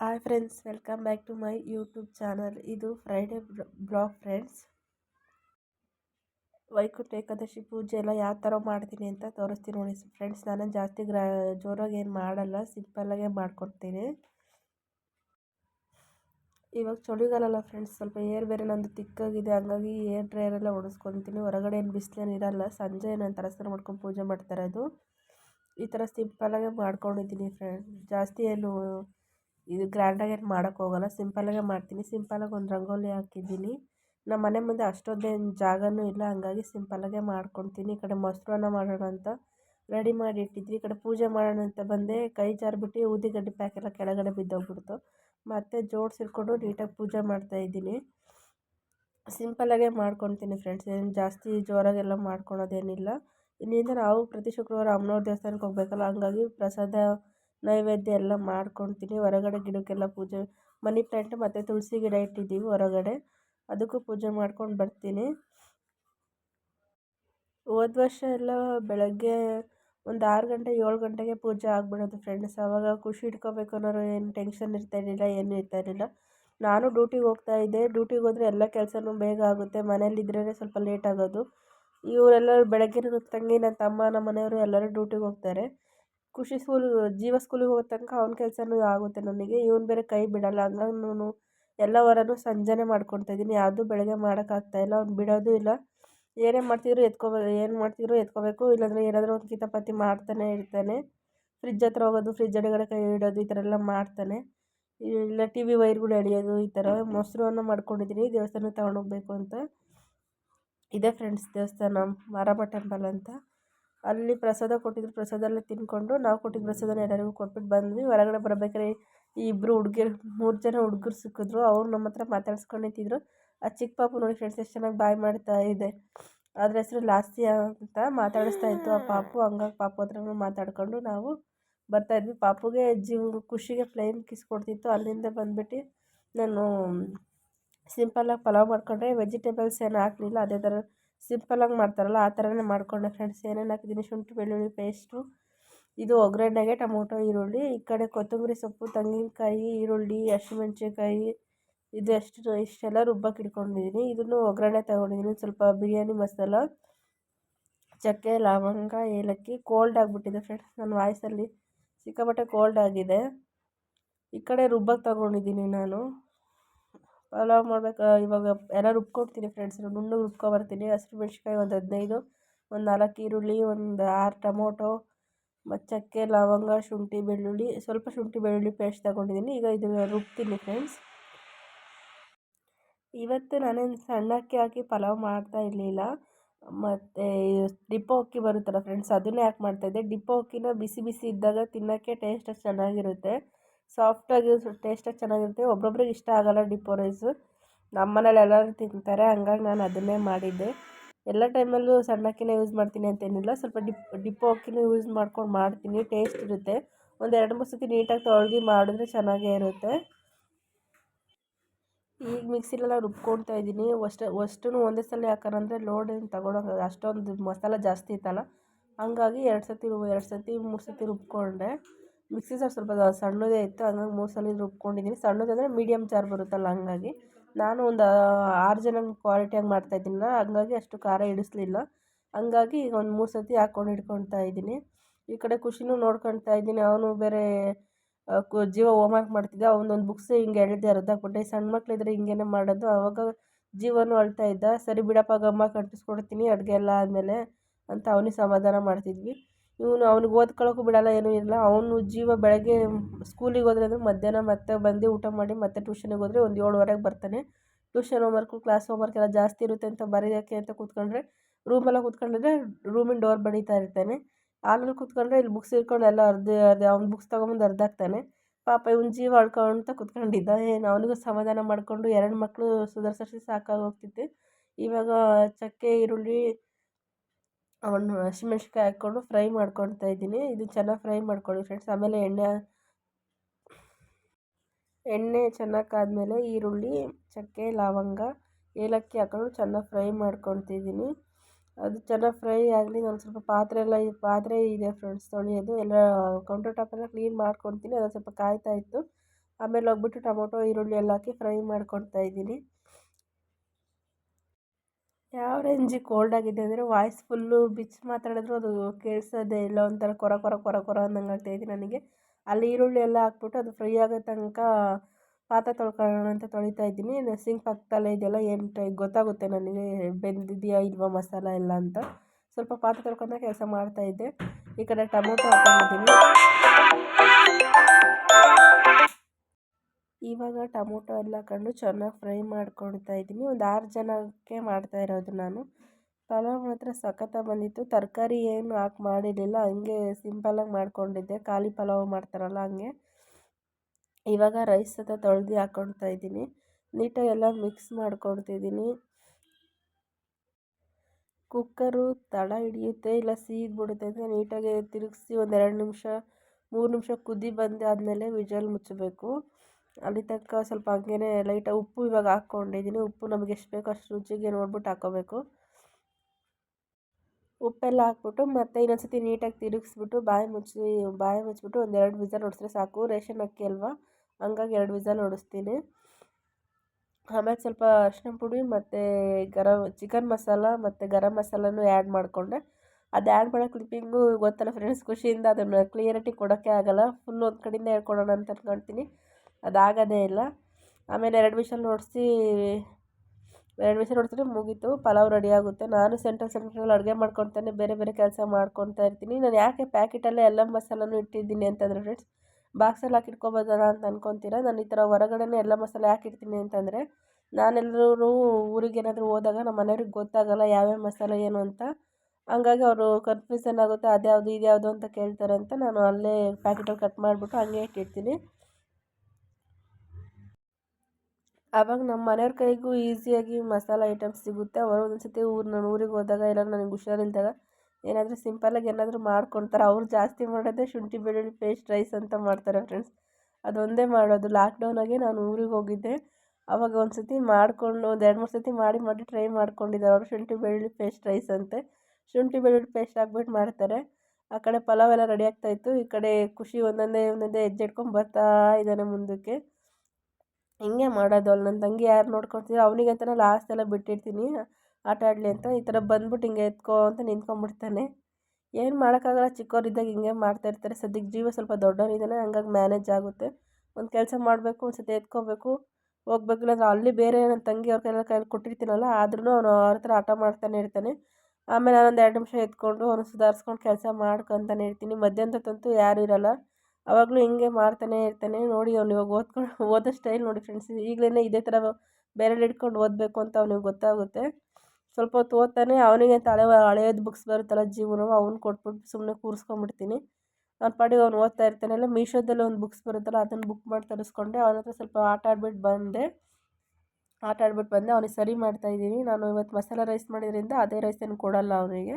Hi friends, welcome back to my YouTube channel. ಇದು Friday vlog friends. Vaikuntha Ekadashi ಪೂಜೆ ಎಲ್ಲ ಯಾವ ಥರ ಮಾಡ್ತೀನಿ ಅಂತ ತೋರಿಸ್ತೀನಿ ನೋಡಿ ಫ್ರೆಂಡ್ಸ್. ನಾನು ಜಾಸ್ತಿ ಗ್ರಾ, ಜೋರಾಗಿ ಏನು ಮಾಡಲ್ಲ ಸಿಂಪಲ್ಲಾಗೆ ಮಾಡ್ಕೊಡ್ತೀನಿ. ಇವಾಗ ಚಳಿಗಾಲಲ್ಲ ಫ್ರೆಂಡ್ಸ್, ಸ್ವಲ್ಪ ಏರ್ ಬೇರೆ ನಂದು ತಿಕ್ಕಾಗಿದೆ. ಹಂಗಾಗಿ ಏರ್ ಡ್ರೈಯರೆಲ್ಲ ಒಡಿಸ್ಕೊತೀನಿ ಹೊರಗಡೆ ಏನು ಬಿಸಿಲೇನು ಇರಲ್ಲ. ಸಂಜೆ ನಾನು ತರಸ್ನಾನ ಮಾಡ್ಕೊಂಡು ಪೂಜೆ ಮಾಡ್ತಾರೆ ಅದು ಈ ಥರ ಸಿಂಪಲ್ಲಾಗೆ ಮಾಡ್ಕೊಂಡಿದ್ದೀನಿ ಫ್ರೆಂಡ್ ಜಾಸ್ತಿ ಏನು ಇದು ಗ್ರ್ಯಾಂಡಾಗಿ ಏನು ಮಾಡೋಕ್ಕೆ ಹೋಗಲ್ಲ. ಸಿಂಪಲ್ಲಾಗೆ ಮಾಡ್ತೀನಿ. ಸಿಂಪಲ್ಲಾಗಿ ಒಂದು ರಂಗೋಲಿ ಹಾಕಿದ್ದೀನಿ. ನಮ್ಮ ಮನೆ ಮುಂದೆ ಅಷ್ಟೊಂದೇನು ಜಾಗವೂ ಇಲ್ಲ. ಹಂಗಾಗಿ ಸಿಂಪಲ್ಲಾಗೆ ಮಾಡ್ಕೊತೀನಿ ಈ ಕಡೆ ಮೊಸರನ್ನ ಮಾಡೋಣ ಅಂತ ರೆಡಿ ಮಾಡಿ ಇಟ್ಟಿದ್ವಿ ಈ ಕಡೆ ಪೂಜೆ ಮಾಡೋಣ ಅಂತ ಬಂದೆ. ಕೈ ಜಾರಿಬಿಟ್ಟು ಊದಿಗಡ್ಡೆ ಪ್ಯಾಕೆಲ್ಲ ಕೆಳಗಡೆ ಬಿದ್ದೋಗ್ಬಿಡ್ತು. ಮತ್ತು ಜೋಡಿಸಿಟ್ಕೊಂಡು ನೀಟಾಗಿ ಪೂಜೆ ಮಾಡ್ತಾಯಿದ್ದೀನಿ ಸಿಂಪಲ್ಲಾಗೆ ಮಾಡ್ಕೊತೀನಿ ಫ್ರೆಂಡ್ಸ್ ಏನು ಜಾಸ್ತಿ ಜೋರಾಗೆಲ್ಲ ಮಾಡ್ಕೊಳೋದೇನಿಲ್ಲ. ಇನ್ನಿಂದ ನಾವು ಪ್ರತಿ ಶುಕ್ರವಾರ ಅಮ್ಮನವ್ರ ದೇವಸ್ಥಾನಕ್ಕೆ ಹೋಗ್ಬೇಕಲ್ಲ. ಹಂಗಾಗಿ ಪ್ರಸಾದ ನೈವೇದ್ಯ ಎಲ್ಲ ಮಾಡ್ಕೊತೀನಿ ಹೊರಗಡೆ ಗಿಡಕ್ಕೆಲ್ಲ ಪೂಜೆ, ಮನಿ ಪ್ಲ್ಯಾಂಟ್ ಮತ್ತು ತುಳಸಿ ಗಿಡ ಇಟ್ಟಿದ್ದೀವಿ ಹೊರಗಡೆ. ಅದಕ್ಕೂ ಪೂಜೆ ಮಾಡ್ಕೊಂಡು ಬರ್ತೀನಿ. ಹೋದ ವರ್ಷ ಎಲ್ಲ ಬೆಳಗ್ಗೆ ಒಂದು ಆರು ಗಂಟೆ, ಏಳು ಗಂಟೆಗೆ ಪೂಜೆ ಆಗಿಬಿಡೋದು ಫ್ರೆಂಡ್ಸ್ ಆವಾಗ ಖುಷಿ ಇಟ್ಕೋಬೇಕು ಅನ್ನೋರು ಏನು ಟೆನ್ಷನ್ ಇರ್ತಾಯಿರಲಿಲ್ಲ ಏನೂ ಇರ್ತಾಯಿರಲಿಲ್ಲ ನಾನು ಡ್ಯೂಟಿಗೆ ಹೋಗ್ತಾ ಇದ್ದೆ. ಡ್ಯೂಟಿಗೆ ಹೋದರೆ ಎಲ್ಲ ಕೆಲಸನೂ ಬೇಗ ಆಗುತ್ತೆ. ಮನೇಲಿದ್ರೇ ಸ್ವಲ್ಪ ಲೇಟ್ ಆಗೋದು. ಇವರೆಲ್ಲರೂ ಬೆಳಗ್ಗೆ ನನ್ನ ತಂಗಿ, ನನ್ನ ತಮ್ಮ ನಮ್ಮ ಮನೆಯವರು ಎಲ್ಲರೂ ಡ್ಯೂಟಿಗೆ ಹೋಗ್ತಾರೆ. ಖುಷಿ ಸ್ಕೂಲ್, ಜೀವ ಸ್ಕೂಲಿಗೆ ಹೋಗೋ ತನಕ ಅವ್ನ ಕೆಲಸನೂ ಆಗುತ್ತೆ ನನಗೆ. ಇವ್ನು ಬೇರೆ ಕೈ ಬಿಡೋಲ್ಲ, ಹಂಗಾಗಿ ನಾನು ಎಲ್ಲ ವಾರನೂ ಸಂಜೆನೇ ಮಾಡ್ಕೊತಾಯಿದ್ದೀನಿ ಯಾವುದೂ ಬೆಳಗ್ಗೆ ಮಾಡೋಕ್ಕಾಗ್ತಾಯಿಲ್ಲ ಅವ್ನು ಬಿಡೋದು ಇಲ್ಲ. ಏನೇ ಮಾಡ್ತಿದ್ರು ಎತ್ಕೋಬೇಕು ಏನು ಮಾಡ್ತಿದ್ರು ಎತ್ಕೋಬೇಕು, ಇಲ್ಲಾಂದರೆ ಏನಾದರೂ ಒಂದು ಕಿತಾಪತಿ ಮಾಡ್ತಾನೆ ಇರ್ತಾನೆ. ಫ್ರಿಜ್ ಹತ್ರ ಹೋಗೋದು ಫ್ರಿಜ್ ಎದುರುಗಡೆ ಕೈ ಇಡೋದು, ಈ ಥರ ಎಲ್ಲ ಮಾಡ್ತಾನೆ. ಇಲ್ಲ ಟಿ ವಿ ವೈರ್ಗಳು ಎಳೆಯೋದು, ಈ ಥರ ಮೊಸರನ್ನು ಮಾಡ್ಕೊಂಡಿದ್ದೀನಿ. ದೇವಸ್ಥಾನಕ್ಕೆ ತಗೊಂಡೋಗ್ಬೇಕು ಅಂತ. ಇದೆ ಫ್ರೆಂಡ್ಸ್ ದೇವಸ್ಥಾನ ಮಾರಮ್ಮ ಟೆಂಪಲ್ ಅಂತ. ಅಲ್ಲಿ ಪ್ರಸಾದ ಕೊಟ್ಟಿದ್ರು ಪ್ರಸಾದ ಎಲ್ಲ ತಿಂದ್ಕೊಂಡು ನಾವು ಕೊಟ್ಟಿದ್ದ ಪ್ರಸಾದನ ಎಲ್ಲರಿಗೂ ಕೊಟ್ಬಿಟ್ಟು ಬಂದ್ವಿ. ಹೊರಗಡೆ ಬರ್ಬೇಕಾದ್ರೆ ಈ ಇಬ್ಬರು ಹುಡುಗಿಯರು ಮೂರು ಜನ ಹುಡುಗರು ಸಿಕ್ಕಿದ್ರು. ಅವ್ರು ನಮ್ಮ ಹತ್ರ ಮಾತಾಡ್ಸ್ಕೊಂಡು ಆ ಚಿಕ್ಕ ಪಾಪು ನೋಡಿ ಫ್ರೆಂಡ್ಸ್ ಎಷ್ಟು ಚೆನ್ನಾಗಿ ಬಾಯ್ ಮಾಡ್ತಾ ಇದೆ. ಅದ್ರ ಹೆಸರು ಲಾಸ್ತಿ ಅಂತ ಮಾತಾಡಿಸ್ತಾ ಇತ್ತು. ಆ ಪಾಪು ಹಂಗಾಗಿ ಪಾಪು ಹತ್ರ ಮಾತಾಡ್ಕೊಂಡು ನಾವು ಬರ್ತಾಯಿದ್ವಿ ಪಾಪುಗೆ ಜೀವ ಖುಷಿಗೆ ಫ್ಲೈನ್ ಕಿಸ್ ಕೊಡ್ತಿತ್ತು. ಅಲ್ಲಿಂದ ಬಂದ್ಬಿಟ್ಟು ನಾನು ಸಿಂಪಲ್ಲಾಗಿ ಪಲಾವ್ ಮಾಡಿಕೊಂಡ್ರೆ ವೆಜಿಟೇಬಲ್ಸ್ ಏನು ಹಾಕಲಿಲ್ಲ. ಅದೇ ಥರ ಸಿಂಪಲ್ಲಾಗಿ ಮಾಡ್ತಾರಲ್ಲ, ಆ ಥರನೇ ಮಾಡಿಕೊಂಡೆ ಫ್ರೆಂಡ್ಸ್ ಏನೇನು ಹಾಕಿದ್ದೀನಿ ಶುಂಠಿ, ಬೆಳ್ಳುಳ್ಳಿ ಪೇಸ್ಟು ಇದು ಒಗ್ಗರಣೆಗೆ ಟೊಮೊಟೊ, ಈರುಳ್ಳಿ. ಈ ಕಡೆ ಕೊತ್ತಂಬರಿ ಸೊಪ್ಪು, ತೆಂಗಿನಕಾಯಿ, ಈರುಳ್ಳಿ, ಹಸಿಮೆಣ್ಸಿನ್ಕಾಯಿ ಇದು ಎಷ್ಟು ಇಷ್ಟೆಲ್ಲ ರುಬ್ಬಕ್ಕೆ ಇಟ್ಕೊಂಡಿದ್ದೀನಿ ಇದನ್ನು ಒಗ್ಗರಣೆ ತಗೊಂಡಿದ್ದೀನಿ ಸ್ವಲ್ಪ ಬಿರಿಯಾನಿ ಮಸಾಲ, ಚಕ್ಕೆ, ಲವಂಗ, ಏಲಕ್ಕಿ ಕೋಲ್ಡ್ ಆಗಿಬಿಟ್ಟಿದೆ ಫ್ರೆಂಡ್ಸ್ ನನ್ನ ವಾಯ್ಸಲ್ಲಿ ಸಿಕ್ಕಾಪಟ್ಟೆ ಕೋಲ್ಡ್ ಆಗಿದೆ. ಈ ಕಡೆ ರುಬ್ಬಕ್ಕೆ ತಗೊಂಡಿದ್ದೀನಿ ನಾನು. ಪಲಾವ್ ಮಾಡ್ಬೇಕು. ಇವಾಗ ಎಲ್ಲ ರುಬ್ಕೊಡ್ತೀನಿ ಫ್ರೆಂಡ್ಸ್ ನುಣ್ಣಗೆ ರುಬ್ಕೊಬರ್ತೀನಿ ಹಸಿರು ಮೆಣ್ಸಿನ್ಕಾಯಿ ಒಂದು ಹದಿನೈದು, ಒಂದು ನಾಲ್ಕು ಈರುಳ್ಳಿ, ಒಂದು ಆರು ಟೊಮೊಟೊ ಮತ್ತು ಚಕ್ಕೆ, ಲವಂಗ, ಶುಂಠಿ, ಬೆಳ್ಳುಳ್ಳಿ, ಸ್ವಲ್ಪ ಶುಂಠಿ, ಬೆಳ್ಳುಳ್ಳಿ ಪೇಸ್ಟ್ ತಗೊಂಡಿದ್ದೀನಿ ಈಗ ಇದು ರುಬ್ತೀನಿ ಫ್ರೆಂಡ್ಸ್ ಇವತ್ತು ನಾನೇನು ಸಣ್ಣಕ್ಕೆ ಹಾಕಿ ಪಲಾವ್ ಮಾಡ್ತಾ ಇರಲಿಲ್ಲ. ಮತ್ತು ಡಿಪ್ಪೋ ಅಕ್ಕಿ ಬರುತ್ತಲ್ಲ ಫ್ರೆಂಡ್ಸ್ ಅದನ್ನೇ ಯಾಕೆ ಮಾಡ್ತಾಯಿದ್ದೆ ಡಿಪ್ಪೋ ಅಕ್ಕಿನ ಬಿಸಿ ಬಿಸಿ ಇದ್ದಾಗ ತಿನ್ನೋಕ್ಕೆ ಟೇಸ್ಟ್ ಚೆನ್ನಾಗಿರುತ್ತೆ. ಸಾಫ್ಟಾಗಿ ಟೇಸ್ಟಾಗಿ ಚೆನ್ನಾಗಿರುತ್ತೆ. ಒಬ್ಬೊಬ್ರಿಗೆ ಇಷ್ಟ ಆಗೋಲ್ಲ ಡಿಪೋ ರೈಸು. ನಮ್ಮ ಮನೇಲಿ ಎಲ್ಲರೂ ತಿಂತಾರೆ. ಹಂಗಾಗಿ ನಾನು ಅದನ್ನೇ ಮಾಡಿದ್ದೆ. ಎಲ್ಲ ಟೈಮಲ್ಲೂ ಸಣ್ಣ ಅಕ್ಕಿನೇ ಯೂಸ್ ಮಾಡ್ತೀನಿ ಅಂತೇನಿಲ್ಲ. ಸ್ವಲ್ಪ ಡಿಪ್ ಡಿಪೋ ಅಕ್ಕಿನೂ ಯೂಸ್ ಮಾಡ್ಕೊಂಡು ಮಾಡ್ತೀನಿ. ಟೇಸ್ಟ್ ಇರುತ್ತೆ. ಒಂದು ಎರಡು, ಮೂರು ಸತಿ ನೀಟಾಗಿ ತೊಳ್ದು ಮಾಡಿದ್ರೆ ಚೆನ್ನಾಗೇ ಇರುತ್ತೆ. ಈಗ ಮಿಕ್ಸಿಲೆಲ್ಲ ರುಬ್ಕೊಳ್ತಾ ಇದ್ದೀನಿ. ಅಷ್ಟು ಅಷ್ಟೂ ಒಂದೇ ಸಲ ಯಾಕಂದ್ರೆ ಲೋಡ್ ಏನು ಅಷ್ಟೊಂದು ಮಸಾಲ ಜಾಸ್ತಿ ಇತ್ತಲ್ಲ. ಹಂಗಾಗಿ ಎರಡು ಸತಿ ಎರಡು ಸತಿ, ಮೂರು ಸತಿ ರುಬ್ಕೊಂಡೆ. ಮಿಕ್ಸಿ ಜಾರ್ ಸ್ವಲ್ಪ ಸಣ್ಣದೇ ಇತ್ತು ಹಂಗಾಗಿ ಮೂರು ಸಲ ರುಬ್ಕೊಂಡಿದ್ದೀನಿ ಸಣ್ಣದಂದರೆ ಮೀಡಿಯಮ್ ಜಾರ್ ಬರುತ್ತಲ್ಲ ಹಂಗಾಗಿ. ನಾನು ಒಂದು ಆರು ಜನ ಕ್ವಾಲಿಟಿಯಾಗಿ ಮಾಡ್ತಾಯಿದ್ದೀನಲ್ಲ ಹಂಗಾಗಿ ಅಷ್ಟು ಖಾರ ಹಿಡಿಸ್ಲಿಲ್ಲ. ಹಂಗಾಗಿ ಈಗ ಒಂದು ಮೂರು ಸತಿ ಹಾಕ್ಕೊಂಡು ಹಿಡ್ಕೊಳ್ತಾ ಇದ್ದೀನಿ. ಈ ಕಡೆ ಖುಷಿನೂ ನೋಡ್ಕೊಳ್ತಾ ಇದ್ದೀನಿ. ಅವನು ಬೇರೆ ಕು ಜೀವ ಹೋಮ್ವರ್ಕ್ ಮಾಡ್ತಿದ್ದ. ಅವನೊಂದು ಬುಕ್ಸ್ ಹಿಂಗೆ ಎಳೆದು ಕೊಟ್ಟೆ ಸಣ್ಣ ಮಕ್ಕಳಿದ್ರೆ ಹಿಂಗೇನೆ ಮಾಡೋದು. ಆವಾಗ ಜೀವನೂ ಅಳ್ತಾ ಇದ್ದ. ಸರಿ ಬಿಡಪ್ಪ ಗಮ್ಮ ಕಟ್ಟಿಸ್ಕೊಡ್ತೀನಿ ಅಡುಗೆ ಎಲ್ಲ ಆದಮೇಲೆ ಅಂತ ಅವನಿಗೆ ಸಮಾಧಾನ ಮಾಡ್ತಿದ್ವಿ. ಇವನು ಅವ್ನಿಗೆ ಓದ್ಕೊಳ್ಳೋಕ್ಕೂ ಬಿಡೋಲ್ಲ, ಏನೂ ಇಲ್ಲ ಅವನು ಜೀವ ಬೆಳಗ್ಗೆ ಸ್ಕೂಲಿಗೆ ಹೋದ್ರೆ ಅಂದರೆ ಮಧ್ಯಾಹ್ನ ಮತ್ತೆ ಬಂದು ಊಟ ಮಾಡಿ ಮತ್ತೆ ಟ್ಯೂಷನಿಗೆ ಹೋದರೆ ಒಂದು ಏಳುವರೆಗೆ ಬರ್ತಾನೆ. ಟ್ಯೂಷನ್ ಹೋಮ್ವರ್ಕು ಕ್ಲಾಸ್ ಹೋಮ್ವರ್ಕ್ ಎಲ್ಲ ಜಾಸ್ತಿ ಇರುತ್ತೆ ಅಂತ ಬರೆಯೋಕ್ಕೆ ಅಂತ ಕೂತ್ಕೊಂಡ್ರೆ ರೂಮೆಲ್ಲ ಕೂತ್ಕೊಂಡಿದ್ರೆ ರೂಮಿನ ಡೋರ್ ಬಡಿತಾ ಇರ್ತಾನೆ. ಹಾಲಲ್ಲಿ ಕೂತ್ಕೊಂಡ್ರೆ ಇಲ್ಲಿ ಬುಕ್ಸ್ ಇಟ್ಕೊಂಡು ಎಲ್ಲ ಅರ್ಧ ಅರ್ಧ ಅವ್ನು ಬುಕ್ಸ್ ತೊಗೊಂಬಂದು ಹಾಕ್ತಾನೆ ಪಾಪ ಇವ್ನ ಜೀವ ಅಳ್ಕೊಳ್ತಾ ಕೂತ್ಕೊಂಡಿದ್ದ. ಏನು ಅವನಿಗೂ ಸಮಾಧಾನ ಮಾಡಿಕೊಂಡು ಎರಡು ಮಕ್ಕಳು ಸುಧಾರಿಸಿ ಸಾಕಾಗಿ ಹೋಗ್ತಿತ್ತು. ಇವಾಗ ಚಕ್ಕೆ, ಈರುಳ್ಳಿ ಅವನು ಹಸಿಮೆಣ್ಸಿನ್ಕಾಯಿ ಹಾಕ್ಕೊಂಡು ಫ್ರೈ ಮಾಡ್ಕೊಳ್ತಾ ಇದ್ದೀನಿ. ಇದು ಚೆನ್ನಾಗಿ ಫ್ರೈ ಮಾಡ್ಕೊಳ್ಳಿ ಫ್ರೆಂಡ್ಸ್ ಆಮೇಲೆ ಎಣ್ಣೆ ಎಣ್ಣೆ ಚೆನ್ನಾಗಿ ಕಾದ್ಮೇಲೆ ಈರುಳ್ಳಿ, ಚಕ್ಕೆ, ಲವಂಗ, ಏಲಕ್ಕಿ ಹಾಕೊಂಡು ಚೆನ್ನಾಗಿ ಫ್ರೈ ಮಾಡ್ಕೊತಿದ್ದೀನಿ ಅದು ಚೆನ್ನಾಗಿ ಫ್ರೈ ಆಗಲಿ, ನಾನು ಸ್ವಲ್ಪ ಪಾತ್ರೆ ಎಲ್ಲ ಪಾತ್ರೆ ಇದೆ ಫ್ರೆಂಡ್ಸ್ ತೊಳೆಯೋದು. ಎಲ್ಲ ಕೌಂಟರ್ ಟಾಪೆಲ್ಲ ಕ್ಲೀನ್ ಮಾಡ್ಕೊತೀನಿ ಅದು ಸ್ವಲ್ಪ ಕಾಯ್ತಾ ಇತ್ತು. ಆಮೇಲೆ ಹೋಗ್ಬಿಟ್ಟು ಟೊಮೊಟೊ, ಈರುಳ್ಳಿ ಎಲ್ಲ ಹಾಕಿ ಫ್ರೈ ಮಾಡ್ಕೊಳ್ತಾ ಇದ್ದೀನಿ. ಯಾವ ರೇಂಜಿಗೆ ಕೋಲ್ಡ್ ಆಗಿದೆ ಅಂದರೆ ವಾಯ್ಸ್ ಫುಲ್ಲು ಬಿಚ್ಚಿ ಮಾತಾಡಿದ್ರು ಅದು ಕೇಳಿಸೋದೇ ಇಲ್ಲ. ಒಂಥರ ಕೊರ ಕೊರ ಕೊರ ಕೊರ ಅಂದಂಗೆ ಆಗ್ತಾಯಿದೆ ನನಗೆ. ಅಲ್ಲಿ ಈರುಳ್ಳಿ ಎಲ್ಲ ಹಾಕ್ಬಿಟ್ಟು ಅದು ಫ್ರೈ ಆಗೋ ತನಕ ಪಾತ್ರೆ ತೊಳ್ಕೊಳ್ಳೋಣ ಅಂತ ತೊಳಿತಾ ಇದ್ದೀನಿ. ಸಿಂಕ್ ಪಕ್ಕದಲ್ಲೇ ಇದೆಯಲ್ಲ, ಏನು ಟೈ ಗೊತ್ತಾಗುತ್ತೆ ನನಗೆ, ಬೆಂದಿದೆಯಾ ಇಲ್ವಾ ಮಸಾಲ ಎಲ್ಲ ಅಂತ. ಸ್ವಲ್ಪ ಪಾತ್ರೆ ತೊಳ್ಕೊಂಡ ಕೆಲಸ ಮಾಡ್ತಾಯಿದ್ದೆ ಈ ಕಡೆ ಟೊಮೊಟೊ ಹಾಕೊಂಡಿದ್ದೀನಿ. ಇವಾಗ ಟೊಮೊಟೊ ಎಲ್ಲ ಹಾಕೊಂಡು ಚೆನ್ನಾಗಿ ಫ್ರೈ ಮಾಡ್ಕೊಳ್ತಾ ಇದ್ದೀನಿ. ಒಂದು ಆರು ಜನಕ್ಕೆ ಮಾಡ್ತಾ ಇರೋದು ನಾನು. ಪಲಾವ್ ಮಾತ್ರ ಸಖತ್ತಾಗಿ ಬಂದಿತ್ತು. ತರಕಾರಿ ಏನು ಹಾಕಿ ಮಾಡಿರಲಿಲ್ಲ. ಹಂಗೆ ಸಿಂಪಲಾಗಿ ಮಾಡ್ಕೊಂಡಿದ್ದೆ. ಖಾಲಿ ಪಲಾವ್ ಮಾಡ್ತಾರಲ್ಲ ಹಂಗೆ. ಇವಾಗ ರೈಸ್ ಸತ ತೊಳೆದು ಹಾಕ್ಕೊಳ್ತಾ ಇದ್ದೀನಿ. ನೀಟಾಗಿ ಎಲ್ಲ ಮಿಕ್ಸ್ ಮಾಡ್ಕೊಳ್ತಿದ್ದೀನಿ ಕುಕ್ಕರು ತಡ ಹಿಡಿಯುತ್ತೆ. ಇಲ್ಲ ಸೀದ್ಬಿಡುತ್ತೆ ಅಂತ ನೀಟಾಗಿ ತಿರುಗಿಸಿ ಒಂದೆರಡು ನಿಮಿಷ, ಮೂರು ನಿಮಿಷ ಕುದಿ ಬಂದಾದಮೇಲೆ ವಿಜಲ್ ಮುಚ್ಚಬೇಕು. ಅಲ್ಲಿ ತನಕ ಸ್ವಲ್ಪ ಹಂಗೆ ಲೈಟಾಗಿ ಉಪ್ಪು ಇವಾಗ ಹಾಕ್ಕೊಂಡಿದ್ದೀನಿ ಉಪ್ಪು ನಮಗೆ ಎಷ್ಟು ಬೇಕೋ ಅಷ್ಟು ರುಚಿಗೆ ನೋಡ್ಬಿಟ್ಟು ಹಾಕ್ಕೋಬೇಕು ಉಪ್ಪೆಲ್ಲ ಹಾಕ್ಬಿಟ್ಟು ಮತ್ತೆ ಇನ್ನೊಂದು ಸತಿ ನೀಟಾಗಿ ತಿರುಗಿಸ್ಬಿಟ್ಟು ಬಾಯಿ ಮುಚ್ಚಿ, ಬಾಯಿ ಮುಚ್ಚಿಬಿಟ್ಟು ಒಂದೆರಡು ವಿಸಲ್ ಹೊಡಿಸಿದ್ರೆ ಸಾಕು. ರೇಷನ್ ಅಕ್ಕಿ ಅಲ್ವಾ? ಹಂಗಾಗಿ ಎರಡು ವಿಸಲ್ ಹೊಡಿಸ್ತೀನಿ. ಆಮೇಲೆ ಸ್ವಲ್ಪ ಅರಿಶಿನ ಪುಡಿ ಮತ್ತು ಗರಂ ಚಿಕನ್ ಮಸಾಲ ಮತ್ತು ಗರಂ ಮಸಾಲನೂ ಆ್ಯಡ್ ಮಾಡಿಕೊಂಡೆ. ಅದು ಆ್ಯಡ್ ಮಾಡೋ ಕ್ಲಿಪ್ಪಿಂಗು ಗೊತ್ತಲ್ಲ ಫ್ರೆಂಡ್ಸ್ ಖುಷಿಯಿಂದ ಅದನ್ನು ಕ್ಲಿಯರಿಟಿ ಕೊಡೋಕ್ಕೆ ಆಗೋಲ್ಲ. ಫುಲ್ ಒಂದು ಕಡೆಯಿಂದ ಹೇಳ್ಕೊಡೋಣ ಅಂತ ಅಂದ್ಕೊಳ್ತೀನಿ ಅದಾಗೋದೇ ಇಲ್ಲ. ಆಮೇಲೆ ಎರಡು ವಿಷಲ್ ಹೊಡಿಸಿ ಎರಡು ವಿಷಲ್ ಹೊಡೆಸಿದ್ರೆ ಮುಗೀತು. ಪಲಾವ್ ರೆಡಿ ಆಗುತ್ತೆ. ನಾನು ಸೆಂಟ್ರಲ್ ಸೆಂಟ್ರಲ್ಲಿ ಅಡುಗೆ ಮಾಡ್ಕೊತಾನೆ ಬೇರೆ ಬೇರೆ ಕೆಲಸ ಮಾಡ್ಕೊತಾ ಇರ್ತೀನಿ. ನಾನು ಯಾಕೆ ಪ್ಯಾಕೆಟಲ್ಲೇ ಎಲ್ಲ ಮಸಾಲನೂ ಇಟ್ಟಿದ್ದೀನಿ ಅಂತಂದರೆ ಫ್ರೆಂಡ್ಸ್ ಬಾಕ್ಸಲ್ಲಿ ಹಾಕಿ ಇಟ್ಕೊಬೋದಲ್ಲ ಅಂತ ಅನ್ಕೊತೀರ? ನಾನು ಈ ಥರ ಹೊರಗಡೆನೇ ಎಲ್ಲ ಮಸಾಲೆ ಹಾಕಿರ್ತೀನಿ ಅಂತಂದರೆ ನಾನೆಲ್ಲರೂ ಊರಿಗೆ ಏನಾದರೂ ಹೋದಾಗ ನಮ್ಮ ಮನೆಯವ್ರಿಗೆ ಗೊತ್ತಾಗಲ್ಲ ಯಾವ್ಯಾವ ಮಸಾಲೆ ಏನು ಅಂತ. ಹಂಗಾಗಿ ಅವರು ಕನ್ಫ್ಯೂಸನ್ ಆಗುತ್ತೆ. ಅದ್ಯಾವುದು, ಇದ್ಯಾವುದು ಅಂತ ಕೇಳ್ತಾರೆ ಅಂತ ನಾನು ಅಲ್ಲೇ ಪ್ಯಾಕೆಟಲ್ಲಿ ಕಟ್ ಮಾಡಿಬಿಟ್ಟು ಹಂಗೆ ಇಟ್ಟಿರ್ತೀನಿ. ಆವಾಗ ನಮ್ಮ ಮನೆಯವ್ರ ಕೈಗೂ ಈಸಿಯಾಗಿ ಮಸಾಲೆ ಐಟಮ್ಸ್ ಸಿಗುತ್ತೆ. ಅವರು ಒಂದೊಂದು ಸತಿ ಊರು ನಾನು ಊರಿಗೆ ಹೋದಾಗ ಇಲ್ಲ ನನಗೆ ಹುಷಾರಿಲ್ದಾಗ ಏನಾದರೂ ಸಿಂಪಲ್ಲಾಗಿ ಏನಾದರೂ ಮಾಡ್ಕೊಳ್ತಾರೆ ಅವ್ರು ಜಾಸ್ತಿ ಮಾಡೋದೇ ಶುಂಠಿ, ಬೆಳ್ಳುಳ್ಳಿ ಪೇಸ್ಟ್ ರೈಸ್ ಅಂತ ಮಾಡ್ತಾರೆ ಫ್ರೆಂಡ್ಸ್ ಅದೊಂದೇ ಮಾಡೋದು. ಲಾಕ್ಡೌನಾಗೆ ನಾನು ಊರಿಗೆ ಹೋಗಿದ್ದೆ. ಆವಾಗ ಒಂದು ಸತಿ ಮಾಡಿಕೊಂಡು ಒಂದು ಎರಡು ಮೂರು ಸತಿ ಮಾಡಿ ಮಾಡಿ ಟ್ರೈ ಮಾಡ್ಕೊಂಡಿದ್ದಾರೆ ಅವರು. ಶುಂಠಿ, ಬೆಳ್ಳುಳ್ಳಿ ಪೇಸ್ಟ್ ರೈಸ್ ಅಂತೆ. ಶುಂಠಿ, ಬೆಳ್ಳುಳ್ಳಿ ಪೇಸ್ಟ್ ಹಾಕ್ಬಿಟ್ಟು ಮಾಡ್ತಾರೆ. ಆ ಕಡೆ ಪಲಾವ್ ಎಲ್ಲ ರೆಡಿ ಆಗ್ತಾಯಿತ್ತು ಈ ಕಡೆ ಖುಷಿ ಒಂದೊಂದೇ ಒಂದೊಂದೇ ಹೆಜ್ಜೆ ಇಟ್ಕೊಂಡು ಬರ್ತಾ ಇದ್ದಾನೆ ಮುಂದಕ್ಕೆ. ಹಿಂಗೆ ಮಾಡೋದು, ಅಲ್ಲಿ ನನ್ನ ತಂಗಿ ಯಾರು ನೋಡ್ಕೊಳ್ತಿದ್ರು ಅವನಿಗೆ ಅಂತಲೇ ಲಾಸ್ಟೆಲ್ಲ ಬಿಟ್ಟಿರ್ತೀನಿ, ಆಟ ಆಡಲಿ ಅಂತ. ಈ ಥರ ಬಂದ್ಬಿಟ್ಟು ಹಿಂಗೆ ಎತ್ಕೋ ಅಂತ ನಿಂತ್ಕೊಂಡ್ಬಿಡ್ತಾನೆ. ಏನು ಮಾಡೋಕ್ಕಾಗಲ್ಲ ಚಿಕ್ಕವರಿದ್ದಾಗ ಹಿಂಗೆ ಮಾಡ್ತಾಯಿರ್ತಾರೆ ಸದ್ಯಕ್ಕೆ ಜೀವ ಸ್ವಲ್ಪ ದೊಡ್ಡವನಿದ್ದಾನೆ ಹಂಗಾಗಿ ಮ್ಯಾನೇಜ್ ಆಗುತ್ತೆ. ಒಂದು ಕೆಲಸ ಮಾಡಬೇಕು, ಒಂದು ಸತಿ ಎತ್ಕೋಬೇಕು, ಹೋಗ್ಬೇಕು. ಇಲ್ಲಾಂದ್ರೆ ಅಲ್ಲಿ ಬೇರೆ ನನ್ನ ತಂಗಿ ಅವ್ರ ಕೈಯಲ್ಲಿ ಕೈಯಲ್ಲಿ ಕೊಟ್ಟಿರ್ತೀನಲ್ಲ ಆದ್ರೂ ಅವನು ಅವ್ರ ಹತ್ರ ಆಟ ಮಾಡ್ತಾನೆ ಇರ್ತಾನೆ. ಆಮೇಲೆ ನಾನೊಂದು ಎರಡು ನಿಮಿಷ ಎತ್ಕೊಂಡು ಅವನು ಸುಧಾರಿಸ್ಕೊಂಡು ಕೆಲಸ ಮಾಡ್ಕೊತಾನೆ ಇರ್ತೀನಿ. ಮಧ್ಯಾಹ್ನದೊತ್ತಂತೂ ಯಾರೂ ಇರೋಲ್ಲ. ಆವಾಗಲೂ ಹಿಂಗೆ ಮಾಡ್ತಾನೆ ಇರ್ತಾನೆ. ನೋಡಿ ಅವ್ನು ಇವಾಗ ಓದ್ಕೊಂಡು ಓದೋ ಸ್ಟೈಲ್ ನೋಡಿ ಫ್ರೆಂಡ್ಸ್ ಈಗಲೇ ಇದೇ ಥರ ಬೇರೆ ಹಿಡ್ಕೊಂಡು ಓದಬೇಕು ಅಂತ ಅವ್ನಿಗೆ ಗೊತ್ತಾಗುತ್ತೆ. ಸ್ವಲ್ಪ ಹೊತ್ತು ಓದ್ತಾನೆ. ಅವನಿಗೆ ಹಳೆ ಹಳೆಯದು ಬುಕ್ಸ್ ಬರುತ್ತಲ್ಲ ಜೀವನ, ಅವ್ನು ಕೊಟ್ಬಿಟ್ಟು ಸುಮ್ಮನೆ ಕೂರಿಸ್ಕೊಂಡ್ಬಿಡ್ತೀನಿ ಅವ್ನ ಪಾಡಿಗೆ ಅವ್ನು ಓದ್ತಾ ಇರ್ತಾನೆ. ಅಲ್ಲ ಮೀಶೋದಲ್ಲಿ ಒಂದು ಬುಕ್ಸ್ ಬರುತ್ತಲ್ಲ, ಅದನ್ನು ಬುಕ್ ಮಾಡಿ ತರಿಸ್ಕೊಂಡೆ. ಅವನ ಹತ್ರ ಸ್ವಲ್ಪ ಆಟ ಆಡ್ಬಿಟ್ಟು ಬಂದೆ. ಆಟ ಆಡ್ಬಿಟ್ಟು ಬಂದೆ. ಅವನಿಗೆ ಸರಿ ಮಾಡ್ತಾಯಿದ್ದೀನಿ ನಾನು ಇವತ್ತು ಮಸಾಲೆ ರೈಸ್ ಮಾಡಿದ್ರಿಂದ ಅದೇ ರೈಸ್ ಕೊಡಲ್ಲ ಅವನಿಗೆ.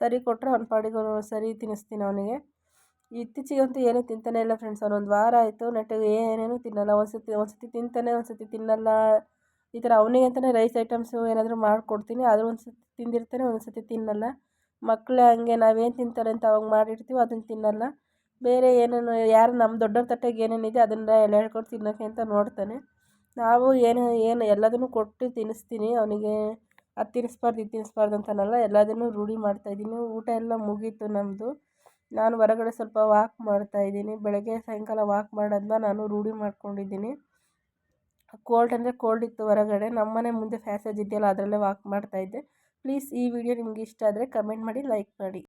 ಸರಿ ಕೊಟ್ಟರೆ ಅವ್ನ ಪಾಡಿಗೆ ಸರಿ ತಿನ್ನಿಸ್ತೀನಿ ಅವನಿಗೆ. ಇತ್ತೀಚೆಗಂತೂ ಏನೂ ತಿಂತಾನೆ ಇಲ್ಲ ಫ್ರೆಂಡ್ಸ್ ಒಂದು ವಾರ ಆಯಿತು ನೆಟ್ಟಗೆ ಏನೇನೂ ತಿನ್ನಲ್ಲ. ಒಂದು ಸತಿ ಒಂದು ಸತಿ ತಿಂತಾನೆ, ಒಂದು ಸತಿ ತಿನ್ನಲ್ಲ. ಈ ಥರ ಅವನಿಗೆ ಅಂತಲೇ ರೈಸ್ ಐಟಮ್ಸು ಏನಾದರೂ ಮಾಡಿಕೊಡ್ತೀನಿ. ಆದರೂ ಒಂದು ಸತಿ ತಿಂದಿರ್ತಾನೆ, ಒಂದು ಸತಿ ತಿನ್ನಲ್ಲ. ಮಕ್ಕಳು ಹಂಗೆ, ನಾವೇನು ತಿಂತಾರೆ ಅಂತ ಅವಾಗ ಮಾಡಿರ್ತೀವಿ ಅದನ್ನು ತಿನ್ನಲ್ಲ. ಬೇರೆ ಏನೇನು, ಯಾರು ನಮ್ಮ ದೊಡ್ಡವ್ರ ತಟ್ಟೆಗೆ ಏನೇನಿದೆ ಅದನ್ನ ಎಲೆ ಹೇಳ್ಕೊಂಡು ತಿನ್ನೋಕ್ಕೆ ಅಂತ ನೋಡ್ತಾನೆ. ನಾವು ಏನು ಏನು ಎಲ್ಲದನ್ನೂ ಕೊಟ್ಟು ತಿನ್ನಿಸ್ತೀನಿ. ಅವನಿಗೆ ಅದು ತಿನ್ನಿಸ್ಬಾರ್ದು, ಇದು ತಿನ್ನಿಸ್ಬಾರ್ದು ಅಂತನಲ್ಲ. ಎಲ್ಲದನ್ನೂ ರೂಢಿ ಮಾಡ್ತಾಯಿದ್ದೀನಿ ಊಟ ಎಲ್ಲ ಮುಗೀತು ನಮ್ಮದು ನಾನು ಹೊರಗಡೆ ಸ್ವಲ್ಪ ವಾಕ್ ಮಾಡ್ತಾ ಇದ್ದೀನಿ. ಬೆಳಗ್ಗೆ ಸಾಯಂಕಾಲ ವಾಕ್ ಮಾಡೋದನ್ನ ನಾನು ರೂಢಿ ಮಾಡ್ಕೊಂಡಿದ್ದೀನಿ. ಕೋಲ್ಡ್ ಅಂದರೆ ಕೋಲ್ಡ್ ಇತ್ತು ಹೊರಗಡೆ. ನಮ್ಮನೆ ಮುಂದೆ ಫ್ಯಾಸೇಜ್ ಇದೆಯಲ್ಲ, ಅದರಲ್ಲೇ ವಾಕ್ ಮಾಡ್ತಾಯಿದ್ದೆ ಪ್ಲೀಸ್ ಈ ವಿಡಿಯೋ ನಿಮಗೆ ಇಷ್ಟ ಆದರೆ ಕಮೆಂಟ್ ಮಾಡಿ ಲೈಕ್ ಮಾಡಿ.